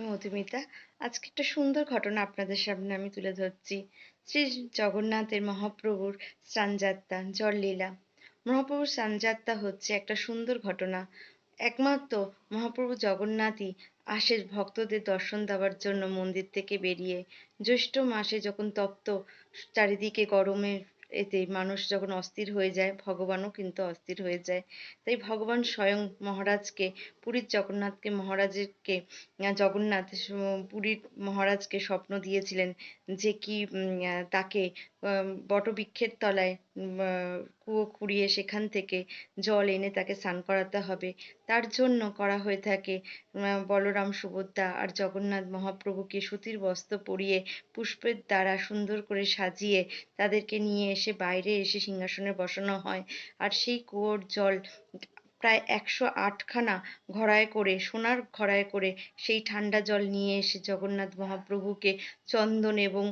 মধুমিতা, আজকে একটা সুন্দর ঘটনা আপনাদের সামনে আমি তুলে ধরছি। শ্রী জগন্নাথের মহাপ্রভুর স্নানযাত্রা, জললীলা। মহাপ্রভুর স্নানযাত্রা হচ্ছে একটা সুন্দর ঘটনা। একমাত্র মহাপ্রভু জগন্নাথই আসে ভক্তদের দর্শন দেওয়ার জন্য মন্দির থেকে বেরিয়ে। জ্যৈষ্ঠ মাসে যখন তপ্ত, চারিদিকে গরমের এতে মানুষ যখন অস্থির হয়ে যায়, ভগবানও কিন্তু অস্থির হয়ে যায়। তাই ভগবান স্বয়ং মহারাজকে, পুরীর জগন্নাথকে, মহারাজকে জগন্নাথ, পুরীর মহারাজকে স্বপ্ন দিয়েছিলেন যে কি তাকে বটবৃক্ষের তলায় কুয়ো খুঁড়িয়ে সেখান থেকে জল এনে তাকে স্নান করাতে হবে। তার জন্য করা হয়ে থাকে বলরাম সুভদ্রা আর জগন্নাথ মহাপ্রভুকে সুতির বস্ত্র পরিয়ে পুষ্পের দ্বারা সুন্দর করে সাজিয়ে তাদেরকে নিয়ে এসে বাইরে এসে সিংহাসনে বসানো হয়। আর সেই কুয়োর জল প্রায় একশো আটখানা ঘড়ায় করে, সোনার ঘড়ায় করে সেই ঠান্ডা জল নিয়ে এসে জগন্নাথ মহাপ্রভুকে চন্দন এবং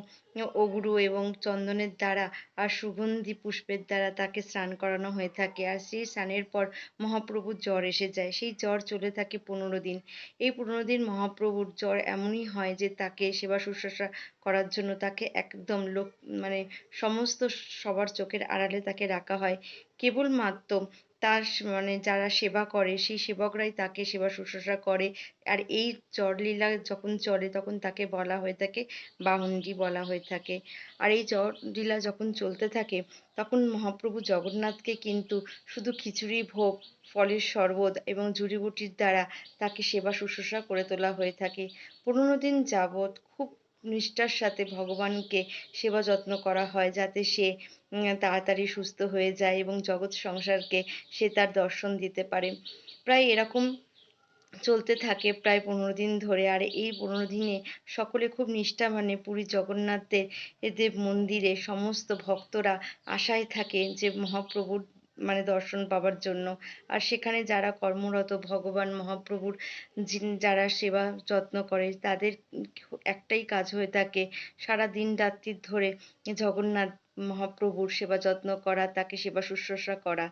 অগুরু এবং চন্দনের দ্বারা আর সুগন্ধি পুষ্পের দ্বারা তাকে স্নান করানো হয়ে থাকে। আর সেই স্নানের পর মহাপ্রভুর জ্বর এসে যায়। সেই জ্বর চলে থাকে পনেরো দিন। এই পনেরো দিন মহাপ্রভুর জ্বর এমনই হয় যে তাকে সেবা শুশ্রূষা করার জন্য তাকে একদম লোক মানে সমস্ত সবার চোখের আড়ালে তাকে রাখা হয়। কেবলমাত্র তার মানে যারা সেবা করে, সেই সেবকরাই তাকে সেবা শুশ্রূষা করে। আর এই লীলা যখন চলে, তখন তাকে বলা হয়ে থাকে বাহনজি বলা হয়ে থাকে। আর এই লীলা যখন চলতে থাকে, তখন মহাপ্রভু জগন্নাথকে কিন্তু শুধু খিচুড়ি ভোগ, ফলের শরবত এবং জুড়িবুটির দ্বারা তাকে সেবা শুশ্রূষা করে তোলা হয়ে থাকে। পনেরো দিন যাবৎ খুব নিষ্ঠার সাথে ভগবানকে সেবা যত্ন করা হয় যাতে সে তাড়াতাড়ি সুস্থ হয়ে যায় এবং জগৎ সংসারকে সে তার দর্শন দিতে পারে। প্রায় এরকম চলতে থাকে প্রায় পনেরো দিন ধরে। আর এই পনেরো দিনে সকলে খুব নিষ্ঠা মানে পুরী জগন্নাথের এদের মন্দিরে সমস্ত ভক্তরা আশায় থাকে যে মহাপ্রভুর মানে দর্শন পাবার জন্য। আর সেখানে যারা কর্মরত, ভগবান, মহাপ্রভুর যারা সেবা যত্ন করে, তাদের একটাই কাজ হয়ে থাকে সারা দিন রাত্রি ধরে জগন্নাথ মহাপ্রভুর সেবা যত্ন করা, তাকে সেবা শুশ্রূষা করা।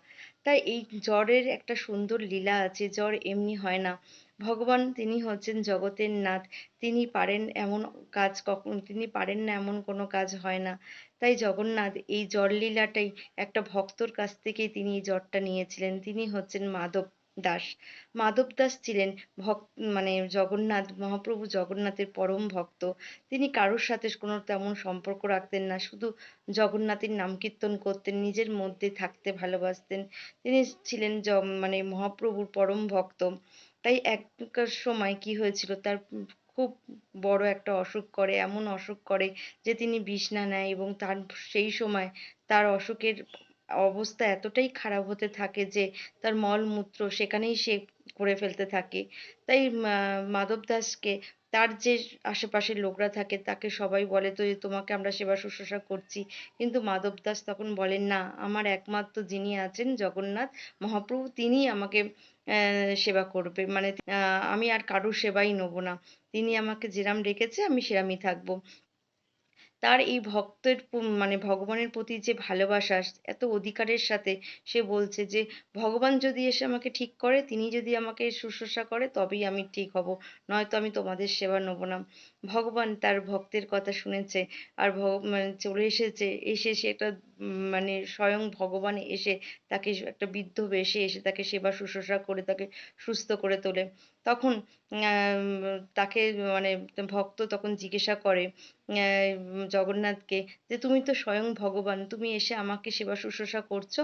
তাই এই জ্বরের একটা সুন্দর লীলা আছে। জ্বর এমনি হয় না। ভগবান তিনি হচ্ছেন জগতের নাথ। তিনি পারেন এমন কাজ কখন, তিনি পারেন না এমন কোনো কাজ হয় না। তাই জগন্নাথ এই জ্বর লীলাটাই একটা ভক্তর কাছ থেকেই তিনি এই জ্বরটা নিয়েছিলেন। তিনি হচ্ছেন মাধব দাস। মাধব দাস ছিলেন ভক্ত মানে জগন্নাথ, মহাপ্রভু জগন্নাথের পরম ভক্ত। তিনি কারোর সাথে কোনো তেমন সম্পর্ক রাখতেন না। শুধু জগন্নাথের নাম কীর্তন করতেন, নিজের মধ্যে থাকতে ভালোবাসতেন। তিনি ছিলেন মানে মহাপ্রভুর পরম ভক্ত। তাই এখনকার সময় কি হয়েছিল? তার খুব বড় একটা অসুখ করে, এমন অসুখ করে যে তিনি বিছানা নেয় এবং তার সেই সময় তার অসুখের অবস্থা এতটাই খারাপ হতে থাকে যে তার মলমূত্র সেখানেই সে করে ফেলতে থাকে। তাই মাধব দাসকে তার যে আশেপাশের লোকরা থাকে তাকে সবাই বলে তো তোমাকে আমরা সেবা শুশ্রূষা করছি। কিন্তু মাধব দাস তখন বলেন, না, আমার একমাত্র যিনি আছেন জগন্নাথ মহাপ্রভু তিনি আমাকে সেবা করবে। মানে আমি আর কারোর সেবাই নেব না। তিনি আমাকে যেরাম রেখেছে আমি সেরামই থাকব। তার এই ভক্তের মানে ভগবানের প্রতি যে ভালোবাসা, এত অধিকারের সাথে সে বলছে যে, ভগবান যদি এসে আমাকে ঠিক করে, তিনি যদি আমাকে শুশ্রূষা করে, তবেই আমি ঠিক হব। নয়তো আমি তোমাদের সেবা নেব না। ভগবান তার ভক্তের কথা শুনেছে আর মানে চলে এসেছে, এসে সে একটা মানে স্বয়ং ভগবান এসে তাকে একটা বৃদ্ধ বেশে এসে তাকে সেবা শুশ্রূষা করে তাকে সুস্থ করে তোলে। তখন তাকে মানে ভক্ত তখন জিজ্ঞাসা করে জগন্নাথকে যে তুমি তো স্বয়ং ভগবান, তুমি এসে আমাকে সেবা শুশ্রূষা করছ?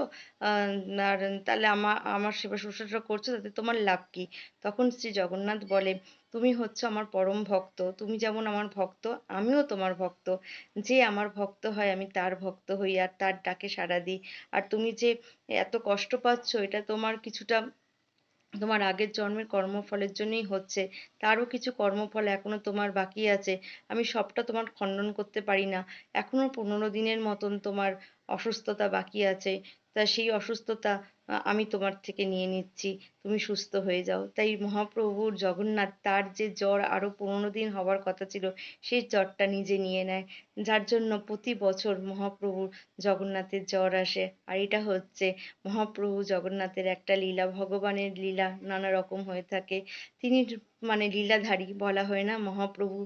আর তাহলে আমার আমার সেবা শুশ্রূষা করছ, তাতে তোমার লাভ কি? তখন শ্রী জগন্নাথ বলে তুমি হচ্ছে আমার পরম ভক্ত। তুমি যেমন আমার ভক্ত, আমিও তোমার ভক্ত। যে আমার ভক্ত হয়, আমি তার ভক্ত হই আর তার ডাকে সাড়া দিই। আর তুমি যে এত কষ্ট পাচ্ছ, এটা তোমার কিছুটা তোমার আগের জন্মের কর্মফলের জন্যই হচ্ছে। তারও কিছু কর্মফল এখনও তোমার বাকি আছে। আমি সবটা তোমার খণ্ডন করতে পারি না। এখনও পনেরো দিনের মতন তোমার অসুস্থতা বাকি আছে। তা সেই অসুস্থতা আমি তোমার থেকে নিয়ে নিচ্ছি, তুমি সুস্থ হয়ে যাও। তাই মহাপ্রভুর জগন্নাথ তার যে জ্বর আরও ১৫ দিন হওয়ার কথা ছিল, সেই জ্বরটা নিজে নিয়ে নেয়। যার জন্য প্রতি বছর মহাপ্রভুর জগন্নাথের জ্বর আসে। আর এটা হচ্ছে মহাপ্রভু জগন্নাথের একটা লীলা। ভগবানের লীলা নানা রকম হয়ে থাকে। তিনি মানে লীলাধারী বলা হয় না মহাপ্রভু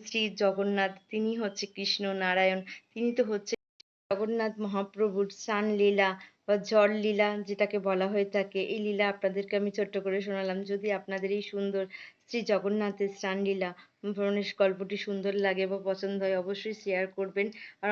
শ্রী জগন্নাথ তিনি হচ্ছে কৃষ্ণ নারায়ণ। তিনি তো হচ্ছে জগন্নাথ মহাপ্রভুর স্নান লীলা বা জল লীলা যেটাকে বলা হয়ে থাকে। এই লীলা আপনাদেরকে আমি ছোট্ট করে শোনালাম। যদি আপনাদের এই সুন্দর শ্রী জগন্নাথের স্নান লীলা ভ্রমণের গল্পটি সুন্দর লাগে বা পছন্দ হয়, অবশ্যই শেয়ার করবেন। আর